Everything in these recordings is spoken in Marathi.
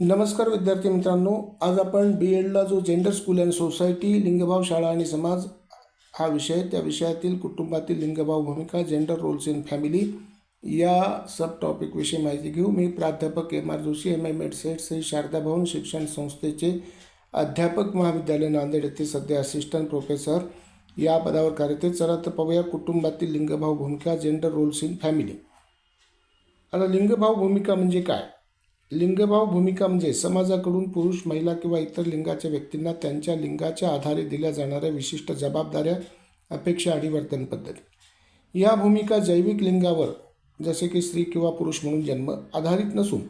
नमस्कार विद्यार्थी मित्रांनो आज आपण बी एडला जो जेंडर स्कूल अँड सोसायटी लिंगभाव शाळा आणि समाज हा विषय त्या विषयातील कुटुंबातील लिंगभाव भूमिका जेंडर रोल्स इन फॅमिली या सब टॉपिकविषयी माहिती घेऊ. मी प्राध्यापक M R Joshi M M Ed SET Shri Sharda Bhavan शिक्षण संस्थेचे अध्यापक महाविद्यालय नांदेड येथे सध्या असिस्टंट प्रोफेसर या पदावर कार्यरत चला तर पाहूया कुटुंबातील लिंगभाव भूमिका जेंडर रोल्स इन फॅमिली आता लिंगभाव भूमिका म्हणजे काय? लिंगभाव भूमिका म्हणजे समाजाकडून पुरुष महिला किंवा इतर लिंगाच्या व्यक्तींना त्यांच्या लिंगाच्या आधारे दिल्या जाणाऱ्या विशिष्ट जबाबदाऱ्या अपेक्षा आणि वर्तन पद्धती. या भूमिका जैविक लिंगावर जसे की स्त्री किंवा पुरुष म्हणून जन्म आधारित नसून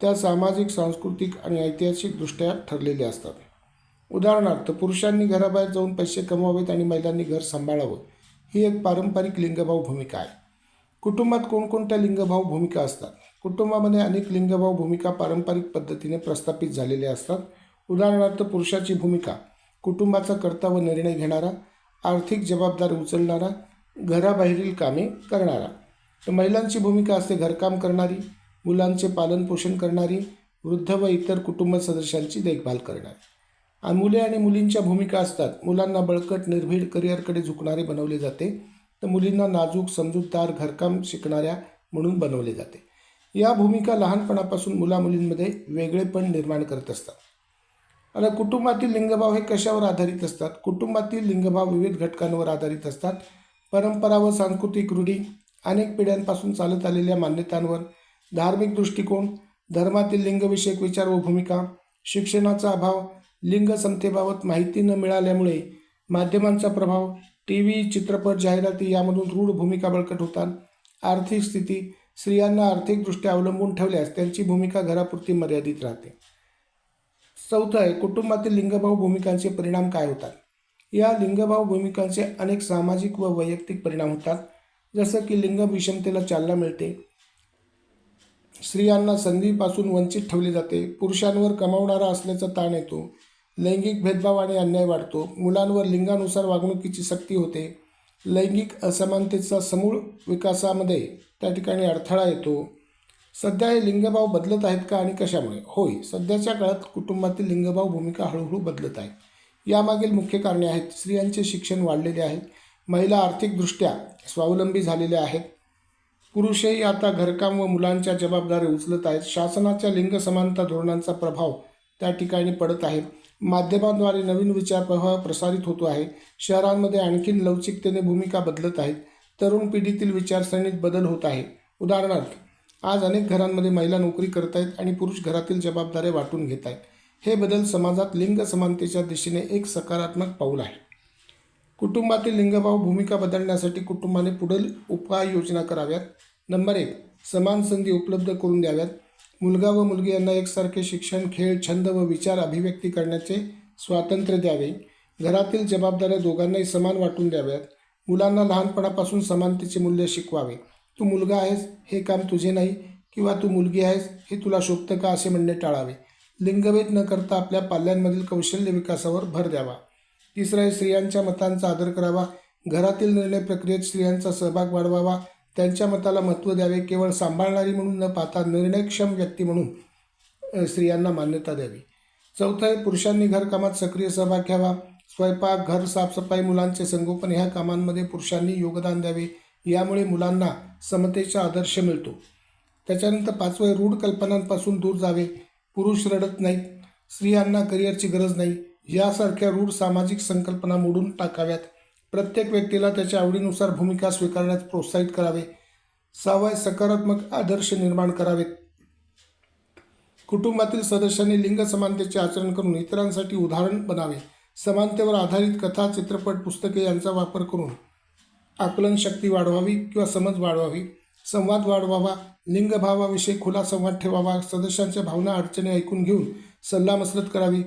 त्या सामाजिक सांस्कृतिक आणि ऐतिहासिकदृष्ट्या ठरलेल्या असतात. उदाहरणार्थ पुरुषांनी घराबाहेर जाऊन पैसे कमवावेत आणि महिलांनी घर सांभाळावं ही एक पारंपरिक लिंगभाव भूमिका आहे. कुटुंबात कोणकोणत्या लिंगभाव भूमिका असतात? कुटुंबामध्ये अनेक लिंगभाव भूमिका पारंपरिक पद्धतीने प्रस्थापित झालेल्या असतात. उदाहरणार्थ पुरुषाची भूमिका कुटुंबाचा कर्ता व निर्णय घेणारा आर्थिक जबाबदारी उचलणारा घराबाहेरील कामे करणारा. तर महिलांची भूमिका असते घरकाम करणारी मुलांचे पालनपोषण करणारी वृद्ध व इतर कुटुंब सदस्यांची देखभाल करणारी. आणि मुले आणि मुलींच्या भूमिका असतात. मुलांना बळकट निर्भीड करिअरकडे झुकणारे बनवले जाते. तर मुलींना नाजूक समजूतदार घरकाम शिकणाऱ्या म्हणून बनवले जाते. या भूमिका लहानपणापासून मुलामुलींमध्ये वेगळेपण निर्माण करत असतात. आता कुटुंबातील लिंगभाव हे कशावर आधारित असतात? कुटुंबातील लिंगभाव विविध घटकांवर आधारित असतात. परंपरा व सांस्कृतिक रूढी अनेक पिढ्यांपासून चालत आलेल्या मान्यतांवर धार्मिक दृष्टिकोन धर्मातील लिंगविषयक विचार व भूमिका शिक्षणाचा अभाव लिंग समतेबाबत माहिती न मिळाल्यामुळे माध्यमांचा प्रभाव टी व्ही चित्रपट जाहिराती यामधून रूढ भूमिका बळकट होतात. आर्थिक स्थिती स्त्रियांना आर्थिकदृष्ट्या अवलंबून ठेवल्यास त्यांची भूमिका घरापुरती मर्यादित राहते. चौथं आहे कुटुंबातील लिंगभाव भूमिकांचे परिणाम काय होतात? या लिंगभाव भूमिकांचे अनेक सामाजिक व वैयक्तिक परिणाम होतात. जसं की लिंग विषमतेला चालना मिळते. स्त्रियांना संधीपासून वंचित ठेवले जाते. पुरुषांवर कमावणारा असल्याचा ताण येतो. लैंगिक भेदभाव आणि अन्याय वाढतो. मुलांवर लिंगानुसार वागणुकीची सक्ती होते. लैंगिक असमानतेचा समूळ विकासामध्ये त्या ठिकाणी अडथळा येतो. सध्या हे लिंगभाव बदलत आहेत का आणि कशामुळे? होय सध्याच्या काळात कुटुंबातील लिंगभाव भूमिका हळूहळू बदलत आहेत यामागील मुख्य कारणे आहेत. स्त्रियांचे शिक्षण वाढलेले आहे. महिला आर्थिकदृष्ट्या स्वावलंबी झालेल्या आहेत. पुरुषही आता घरकाम व मुलांच्या जबाबदारी उचलत आहेत. शासनाच्या लिंग समानता धोरणांचा प्रभाव त्या ठिकाणी पडत आहे. माध्यमांद्वारे नवीन विचार प्रभाव प्रसारित होतो आहे. शहरांमध्ये आणखीन लवचिकतेने भूमिका बदलत आहेत. तरुण पिढीतील विचारसरणीत बदल होत आहे. उदाहरणार्थ आज अनेक घरांमध्ये महिला नोकरी करत आहेत आणि पुरुष घरातील जबाबदाऱ्या वाटून घेत आहेत हे बदल समाजात लिंग समानतेच्या दिशेने एक सकारात्मक पाऊल आहे. कुटुंबातील लिंगभाव भूमिका बदलण्यासाठी कुटुंबाने पुढील उपाययोजना कराव्यात. नंबर एक समान संधी उपलब्ध करून द्याव्यात. मुलगा व मुलगी यांना एकसारखे शिक्षण खेळ छंद व विचार अभिव्यक्ती करण्याचे स्वातंत्र्य द्यावे. घरातील जबाबदाऱ्या दोघांनाही समान वाटून द्याव्यात. मुलांना लहानपणापासून समानतेचे मूल्य शिकवावे. तू मुलगा आहेस हे काम तुझे नाही किंवा तू मुलगी आहेस हे तुला शोभतं का? असे म्हणणे टाळावे. लिंगभेद न करता आपल्या पाल्यांमधील कौशल्य विकासावर भर द्यावा. तिसरं आहे स्त्रियांच्या मतांचा आदर करावा. घरातील निर्णय प्रक्रियेत स्त्रियांचा सहभाग वाढवावा. त्यांच्या मताला महत्त्व द्यावे. केवळ सांभाळणारी म्हणून न पाहता निर्णयक्षम व्यक्ती म्हणून स्त्रियांना मान्यता द्यावी. चौथं आहे पुरुषांनी घरकामात सक्रिय सहभाग घ्यावा. स्वयंपाक घर साफसफाई मुलांचे संगोपन ह्या कामांमध्ये पुरुषांनी योगदान द्यावे. यामुळे मुलांना समतेचा आदर्श मिळतो. त्याच्यानंतर पाचवे रूढ कल्पनांपासून दूर जावे. पुरुष रडत नाहीत. स्त्रियांना करिअरची गरज नाही. यासारख्या रूढ सामाजिक संकल्पना मोडून टाकाव्यात. प्रत्येक व्यक्तीला त्याच्या आवडीनुसार भूमिका स्वीकारण्यास प्रोत्साहित करावे. सहावय सकारात्मक आदर्श निर्माण करावेत. कुटुंबातील सदस्यांनी लिंग समानतेचे आचरण करून इतरांसाठी उदाहरण बनावे. समानतेवर आधारित कथा चित्रपट पुस्तके यांचा वापर करून आकलन शक्ती वाढवावी किंवा समज वाढवावी संवाद वाढवावा लिंगभावाविषयी खुला संवाद ठेवावा सदस्यांच्या भावना अडचणी ऐकून घेऊन सल्लामसलत करावी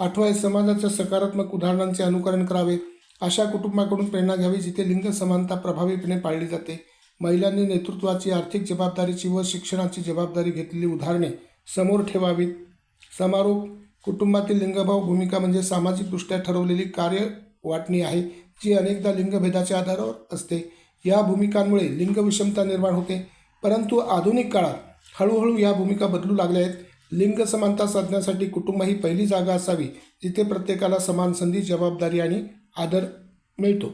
आठवा समाजाच्या सकारात्मक उदाहरणांचे अनुकरण करावे अशा कुटुंबाकडून प्रेरणा घ्यावी जिथे लिंग समानता प्रभावीपणे पाळली जाते. महिलांनी नेतृत्वाची आर्थिक जबाबदारीची व शिक्षणाची जबाबदारी घेतलेली उदाहरणे समोर ठेवावीत. समारोप कुटुंबातील लिंगभाव भूमिका म्हणजे सामाजिकदृष्ट्या ठरवलेली कार्य वाटणी आहे जी अनेकदा लिंगभेदाच्या आधारावर असते. या भूमिकांमुळे लिंग विषमता निर्माण होते. परंतु आधुनिक काळात हळूहळू या भूमिका बदलू लागल्या आहेत. लिंग समानता साधण्यासाठी कुटुंब ही पहिली जागा असावी जिथे प्रत्येकाला समान संधी जबाबदारी आणि आदर मिळतो.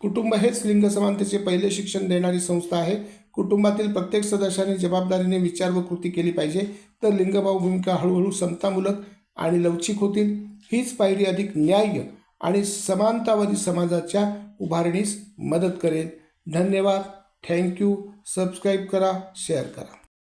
कुटुंब हेच लिंग समानतेचे पहिले शिक्षण देणारी संस्था आहे. कुटुंबातील प्रत्येक सदस्याने जबाबदारीने विचार व कृती केली पाहिजे. तर लिंगभाव भूमिका हळूहळू समतामूलक आणि लवचिक होतील हीच पायरी अधिक न्याय्य आणि समानतावादी समाजाच्या उभारणीस मदत करेल. धन्यवाद. थँक्यू सबस्क्राईब करा शेअर करा.